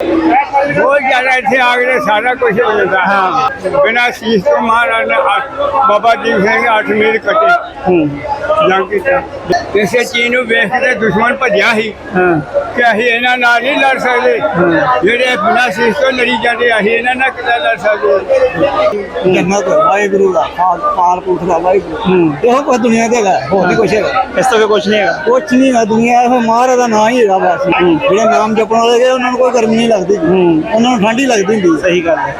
ਬਹੁਤ ਜ਼ਿਆਦਾ ਇੱਥੇ ਆ ਕੇ ਸਾਰਾ ਕੁਝ ਮਿਲਦਾ ਹੈ। ਬਿਨਾਂ ਸੀਸ ਤੋਂ ਮਹਾਰਾਜ ਨੇ ਅੱਠ- ਬਾਬਾ ਦੀਪ ਸਿੰਘ ਅੱਠ ਮੀਲ ਕੱਟੇ। ਜੰਗ ਕੀਤਾ ਇਸੇ ਚੀਜ਼ ਨੂੰ ਵੇਖ ਕੇ ਦੁਸ਼ਮਣ ਭੱਜਿਆ ਸੀ ਕਿ ਅਸੀਂ ਇਹਨਾਂ ਨਾਲ ਨਹੀਂ ਲੜ ਸਕਦੇ। ਜਿਹੜੇ ਬਿਨਾਂ ਸੀਸ ਤੋਂ ਲੜੀ ਜਾਂਦੇ ਅਸੀਂ ਇਹਨਾਂ ਨਾਲ ਕਿੱਦਾਂ ਲੜ ਸਕਦੇ? ਜੰਨਤ ਵਾਹਿਗੁਰੂ ਦਾ ਖਾਲ ਪਾਲ ਪੁਰਖ ਦਾ ਵਾਹਿਗੁਰੂ। ਇਹੋ ਕੁਝ ਦੁਨੀਆ ਤੇ ਹੈਗਾ ਹੋਰ ਨਹੀਂ ਕੁਛ ਹੈਗਾ। ਇਸ ਤੋਂ ਵੀ ਕੁਝ ਨਹੀਂ ਹੈਗਾ। ਕੁਛ ਨਹੀਂ ਹੈ ਦੁਨੀਆ ਇਹ ਮਹਾਰਾਜ ਦਾ ਨਾਮ ਹੀ ਹੈਗਾ ਬਸ। ਜਿਹੜੇ ਨਾਮ ਜਪਣ ਵਾਲੇ ਉਹਨਾਂ ਨੂੰ ਕੋਈ ਗਰਮੀ ਨਹੀਂ ਲੱਗਦੀ। ਉਹਨਾਂ ਨੂੰ ਠੰਡੀ ਲੱਗਦੀ ਹੁੰਦੀ। ਸਹੀ ਗੱਲ ਹੈ।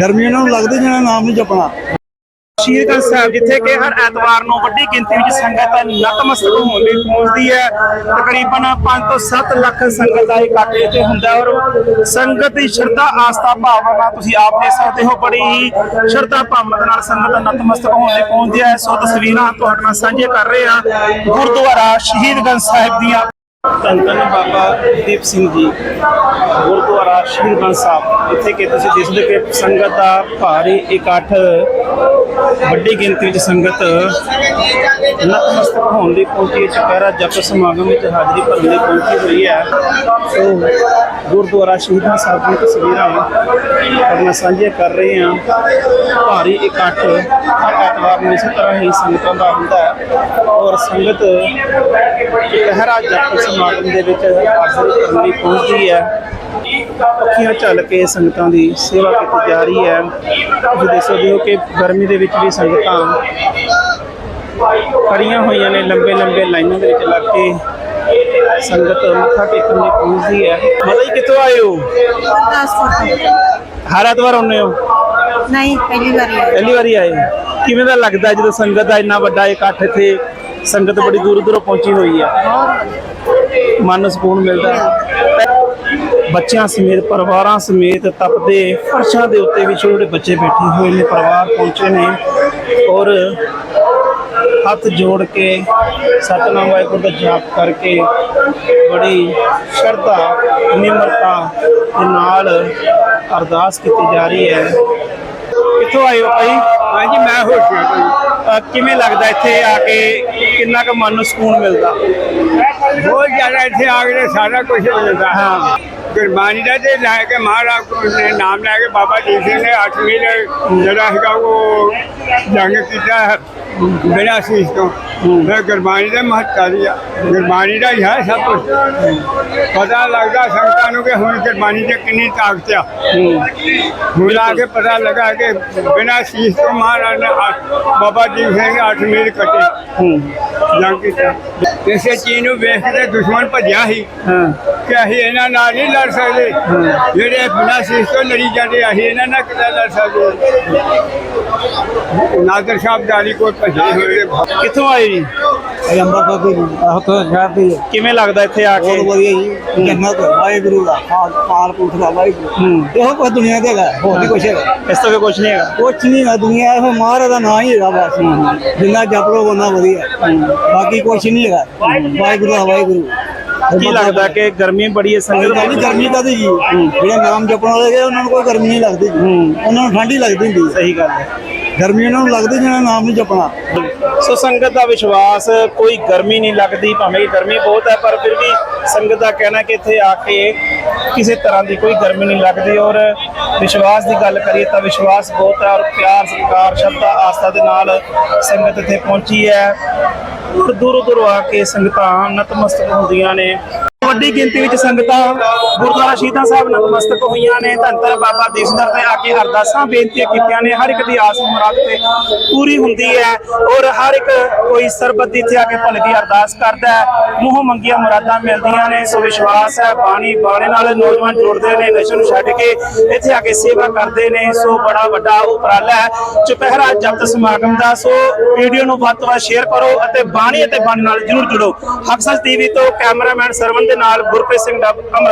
ਗਰਮੀ ਉਹਨਾਂ ਨੂੰ ਲੱਗਦੀ ਜਿਹਨਾਂ ਨਾਮ ਨਹੀਂ ਜਪਣਾ। ਸ਼ਹੀਦਗੰਜ ਸਾਹਿਬ ਜਿੱਥੇ ਕਿ ਹਰ ਐਤਵਾਰ ਨੂੰ ਵੱਡੀ ਗਿਣਤੀ ਵਿੱਚ ਸੰਗਤ ਨਤਮਸਤਕ ਹੋਣ ਲਈ ਪਹੁੰਚਦੀ ਹੈ। ਤਕਰੀਬਨ 5 ਤੋਂ 7 ਲੱਖ ਸੰਗਤ ਦਾ ਇਕੱਠ ਇੱਥੇ ਹੁੰਦਾ ਔਰ ਸੰਗਤ ਦੀ ਸ਼ਰਧਾ ਆਸਥਾ ਭਾਵਨਾ ਤੁਸੀਂ ਆਪ ਦੇਖ ਸਕਦੇ ਹੋ। ਬੜੀ ਹੀ ਸ਼ਰਧਾ ਭਾਵਨਾ ਨਾਲ ਸੰਗਤ ਨਤਮਸਤਕ ਹੋਣ ਲਈ ਪਹੁੰਚਦੀ ਹੈ। ਸੋ ਤਸਵੀਰਾਂ ਤੁਹਾਡੇ ਨਾਲ ਸਾਂਝੀਆਂ ਕਰ ਰਹੇ ਹਾਂ ਗੁਰਦੁਆਰਾ ਸ਼ਹੀਦਗੰਜ ਸਾਹਿਬ ਦੀਆਂ। ਧੰਨ ਧੰਨ ਬਾਬਾ ਦੀਪ ਸਿੰਘ ਜੀ, ਗੁਰਦੁਆਰਾ ਸ਼ਹੀਦਗੰਜ ਸਾਹਿਬ। ਇੱਥੇ ਕਿ ਤੁਸੀਂ ਦੇਖਦੇ ਕਿ ਸੰਗਤ ਦਾ ਭਾਰੀ ਇਕੱਠ ਵੱਡੀ ਗਿਣਤੀ ਵਿੱਚ ਸੰਗਤ ਨਤਮਸਤਕ ਹੋਣ ਲਈ ਪਹੁੰਚੀ ਹੈ। ਚੁਪਹਿਰਾ ਜਪ ਸਮਾਗਮ ਵਿੱਚ ਹਾਜ਼ਰੀ ਭਰਨ ਲਈ ਪਹੁੰਚੀ ਹੋਈ ਹੈ। ਸੋ ਗੁਰਦੁਆਰਾ ਸ਼ਹੀਦਾਂ ਸਾਹਿਬ ਦੀਆਂ ਤਸਵੀਰਾਂ ਤੁਹਾਡੇ ਨਾਲ ਸਾਂਝੀਆਂ ਕਰ ਰਹੇ ਹਾਂ। ਭਾਰੀ ਇਕੱਠ ਹਰ ਐਤਵਾਰ ਨੂੰ ਇਸੇ ਤਰ੍ਹਾਂ ਹੀ ਸੰਗਤਾਂ ਦਾ ਹੁੰਦਾ ਹੈ। ਔਰ ਸੰਗਤ ਚੁਪਹਿਰਾ ਜਪ ਸਮਾਗਮ ਦੇ ਵਿੱਚ ਹਾਜ਼ਰੀ ਭਰਨ ਲਈ ਪਹੁੰਚਦੀ ਹੈ। ਅੱਖੀਆਂ ਝੱਲ ਕੇ ਸੰਗਤਾਂ ਦੀ ਸੇਵਾ ਕੀਤੀ ਜਾ ਰਹੀ ਹੈ। ਤੁਸੀਂ ਦੇਖ ਸਕਦੇ ਹੋ ਕਿ ਗਰਮੀ ਦੇ ਵਿੱਚ ਵੀ ਸੰਗਤਾਂ ਖੜੀਆਂ ਹੋਈਆਂ ਨੇ ਲੰਬੇ ਲੰਬੇ ਲਾਈਨਾਂ ਦੇ ਵਿੱਚ ਲੱਗ ਕੇ ਸੰਗਤ ਮੱਥਾ ਟੇਕਣ ਲਈ ਪਹੁੰਚਦੀ ਹੈ। ਮਤਲਬ ਕਿੱਥੋਂ ਆਏ ਹੋ? ਹਰ ਐਤਵਾਰ ਆਉਂਦੇ ਹੋ? ਨਹੀਂ ਪਹਿਲੀ ਵਾਰੀ ਆਈ ਪਹਿਲੀ ਵਾਰੀ ਆਏ? ਕਿਵੇਂ ਦਾ ਲੱਗਦਾ ਜਦੋਂ ਸੰਗਤ ਦਾ ਇੰਨਾ ਵੱਡਾ ਇਕੱਠ ਇੱਥੇ ਸੰਗਤ ਬੜੀ ਦੂਰ ਦੂਰੋਂ ਪਹੁੰਚੀ ਹੋਈ ਹੈ? ਮਨ ਨੂੰ ਸਕੂਨ ਮਿਲਦਾ। ਹੈ। ਬੱਚਿਆਂ ਸਮੇਤ ਪਰਿਵਾਰਾਂ ਸਮੇਤ ਤਪਦੇ ਫਰਸ਼ਾਂ ਦੇ ਉੱਤੇ ਵੀ ਛੋਟੇ ਬੱਚੇ ਬੈਠੇ ਹੋਏ ਨੇ ਪਰਿਵਾਰ ਪਹੁੰਚੇ ਨੇ ਔਰ ਹੱਥ ਜੋੜ ਕੇ ਸਤਨਾਮ ਵਾਹਿਗੁਰੂ ਦਾ ਜਾਪ ਕਰਕੇ ਬੜੀ ਸ਼ਰਧਾ ਨਿਮਰਤਾ ਦੇ ਨਾਲ ਅਰਦਾਸ ਕੀਤੀ ਜਾ ਰਹੀ ਹੈ। ਕਿੱਥੋਂ ਆਏ ਹੋ ਭਾਈ? ਹਾਂਜੀ ਮੈਂ ਹੋਸ਼ਿਆ ਅਹ ਕਿਵੇਂ ਲੱਗਦਾ ਇੱਥੇ ਆ ਕੇ? ਕਿੰਨਾ ਕੁ ਮਨ ਨੂੰ ਸਕੂਨ ਮਿਲਦਾ? ਬਹੁਤ ਜ਼ਿਆਦਾ ਇੱਥੇ ਆ ਕੇ ਸਾਰਾ ਕੁਝ ਮਿਲਦਾ। ਹਾਂ। ਗੁਰਬਾਣੀ ਦਾ ਤੇ ਲੈ ਕੇ ਮਹਾਰਾਜ ਨੇ ਨਾਮ ਲੈ ਕੇ ਬਾਬਾ ਦੀਪ ਸਿੰਘ ਨੇ 8 ਮਹੀਨੇ ਜਿਹੜਾ ਹੈਗਾ ਉਹ ਜੰਗ ਕੀਤਾ ਬਿਨਾਂ ਸੀਸ ਤੋਂ ਫਿਰ ਗੁਰਬਾਣੀ ਦੇ ਮਹੱਤਤਾ ਦੀ ਆ। ਗੁਰਬਾਣੀ ਦਾ ਹੀ ਹੈ ਸਭ ਕੁਝ ਪਤਾ ਲੱਗਦਾ ਸੰਗਤਾਂ ਨੂੰ ਕਿ ਹੁਣ ਗੁਰਬਾਣੀ ਦੀ ਕਿੰਨੀ ਤਾਕਤ ਆ। ਹੁਣ ਆ ਕੇ ਪਤਾ ਲੱਗਾ ਕਿ ਬਿਨਾਂ ਸੀਸ ਤੋਂ ਮਹਾਰਾਜ ਨੇ ਅੱਠ- ਬਾਬਾ ਦੀਪ ਸਿੰਘ ਨੇ 8 ਮੀਲ ਕੱਟੇ। ਜੰਗ ਕੀਤਾ ਇਸੇ ਚੀਜ਼ ਨੂੰ ਵੇਖ ਕੇ ਦੁਸ਼ਮਣ ਭੱਜਿਆ ਸੀ ਕਿ ਅਸੀਂ ਇਹਨਾਂ ਨਾਲ ਨਹੀਂ ਲੜ ਸਕਦੇ। ਜਿਹੜੇ ਬਿਨਾਂ ਸੀਸ ਤੋਂ ਲੜੀ ਜਾਂਦੇ ਅਸੀਂ ਇਹਨਾਂ ਨਾਲ ਕਿੱਦਾਂ ਲੜ ਸਕਦੇ? ਨਾਦਰ ਸਾਹਿਬ ਦਾਲੀ ਕੋਲ ਭੱਜੇ ਹੋਏ ਕਿੱਥੋਂ ਆਏ ਜੀ? ਇਹ ਤੋਂ ਆਹ ਤੋਂ ਸ਼ਹਿਰ ਦੀ। ਕਿਵੇਂ ਲੱਗਦਾ ਇੱਥੇ ਆ ਕੇ? ਬਹੁਤ ਵਧੀਆ ਜੀ। ਜੰਨਤ ਵਾਹਿਗੁਰੂ ਦਾ ਖਾਲ ਪਾਲ ਪੁਰਖ ਦਾ ਵਾਹਿਗੁਰੂ। ਇਹੋ ਕੁਝ ਦੁਨੀਆ ਤੇ ਹੈਗਾ ਹੋਰ ਨਹੀਂ ਕੁਛ ਹੈਗਾ। ਇਸ ਤੋਂ ਵੀ ਕੁਝ ਨਹੀਂ ਹੈਗਾ? ਕੁਛ ਨਹੀਂ ਹੈ ਦੁਨੀਆ ਇਹ ਮਹਾਰਾਜ ਦਾ ਨਾਮ ਹੀ ਹੈਗਾ ਬਸ। ਜਿੰਨਾ ਜਪ ਲੋ ਉਹਨਾਂ ਵਧੀਆ। ਬਾਕੀ ਕੁਛ ਨਹੀਂ ਹੈਗਾ। ਵਾਹਿਗੁਰੂ ਦਾ ਵਾਹਿਗੁਰੂ। ਕੀ ਲੱਗਦਾ ਕਿ ਗਰਮੀ ਬੜੀ ਹੈ ਸੰਗਤ ਦੀ ਗਰਮੀ ਕਾਦੀ ਜੀ। ਜਿਹੜੇ ਨਾਮ ਜਪਣ ਵਾਲੇ ਉਹਨਾਂ ਨੂੰ ਕੋਈ ਗਰਮੀ ਨਹੀਂ ਲੱਗਦੀ। ਉਹਨਾਂ ਨੂੰ ਠੰਡੀ ਲੱਗਦੀ ਹੁੰਦੀ ਸਹੀ ਗੱਲ ਹੈ। ਗਰਮੀ ਉਹਨਾਂ ਨੂੰ ਲੱਗਦੀ ਜਿਹਨਾਂ ਨਾਮ ਨਹੀਂ ਜਪਣਾ। ਸੋ ਸੰਗਤ ਦਾ ਵਿਸ਼ਵਾਸ, ਕੋਈ ਗਰਮੀ ਨਹੀਂ ਲੱਗਦੀ, ਭਾਵੇਂ ਗਰਮੀ ਬਹੁਤ ਹੈ, ਪਰ ਫਿਰ ਵੀ ਸੰਗਤ ਦਾ ਕਹਿਣਾ ਕਿ ਇੱਥੇ ਆ ਕੇ ਕਿਸੇ ਤਰ੍ਹਾਂ ਦੀ ਕੋਈ ਗਰਮੀ ਨਹੀਂ ਲੱਗਦੀ ਔਰ ਵਿਸ਼ਵਾਸ ਦੀ ਗੱਲ ਕਰੀਏ ਤਾਂ ਵਿਸ਼ਵਾਸ ਬਹੁਤ ਹੈ ਔਰ ਪਿਆਰ, ਸਤਿਕਾਰ ਸ਼ਰਧਾ ਆਸਥਾ ਦੇ ਨਾਲ ਸੰਗਤ ਇੱਥੇ ਪਹੁੰਚੀ ਹੈ। ਔਰ ਦੂਰੋਂ ਦੂਰੋਂ ਆ ਕੇ ਸੰਗਤਾਂ ਨਤਮਸਤਕ ਹੁੰਦੀਆਂ ਨੇ। ਵੱਡੀ ਗਿਣਤੀ ਵਿੱਚ ਸੰਗਤਾਂ ਗੁਰਦੁਆਰਾ ਸ਼ਹੀਦਾਂ ਸਾਹਿਬ ਨਤਮਸਤਕ ਹੋਈਆਂ ਨੇ। ਧੰਨ ਧੰਨ ਬਾਬਾ ਦੇਸ਼ਦਰ ਤੇ ਆ ਕੇ ਅਰਦਾਸਾਂ ਬੇਨਤੀਆਂ ਕੀਤੀਆਂ ਨੇ। ਹਰ ਇੱਕ ਦੀ ਆਸ ਮੁਰਾਦ ਤੇ ਪੂਰੀ ਹੁੰਦੀ ਹੈ ਔਰ ਹਰ ਇੱਕ ਕੋਈ ਸਰਬਤ ਦੀ ਇੱਥੇ ਆ ਕੇ ਭਲੇ ਅਰਦਾਸ ਕਰਦਾ ਹੈ। ਮੂੰਹ ਮੰਗੀਆਂ ਮੁਰਾਦਾਂ ਮਿਲਦੀਆਂ ਨੇ। ਸੋ ਵਿਸ਼ਵਾਸ ਹੈ, ਬਾਣੀ ਬਾਣੇ ਨਾਲ ਨੌਜਵਾਨ ਜੁੜਦੇ ਨੇ ਨਸ਼ੇ ਨੂੰ ਛੱਡ ਕੇ ਇੱਥੇ ਆ ਕੇ ਸੇਵਾ ਕਰਦੇ ਨੇ। ਸੋ ਬੜਾ ਵੱਡਾ ਉਪਰਾਲਾ ਹੈ। ਚੁਪਹਿਰਾ ਜਪਤ ਸਮਾਗਮ ਦਾ। ਸੋ ਵੀਡੀਓ ਨੂੰ ਵੱਧ ਤੋਂ ਵੱਧ ਸ਼ੇਅਰ ਕਰੋ ਅਤੇ ਬਾਣੀ ਅਤੇ ਬਾਣੀ ਨਾਲ ਜਰੂਰ ਜੁੜੋ। ਹਕਸਸ ਟੀਵੀ ਤੋਂ ਕੈਮਰਾਮੈਨ ਸਰਵਨ ਦੇ ਨਾਲ ਗੁਰਪ੍ਰੀਤ ਸਿੰਘ ਡੱਬ ਅੰਮ੍ਰਿਤਸਰ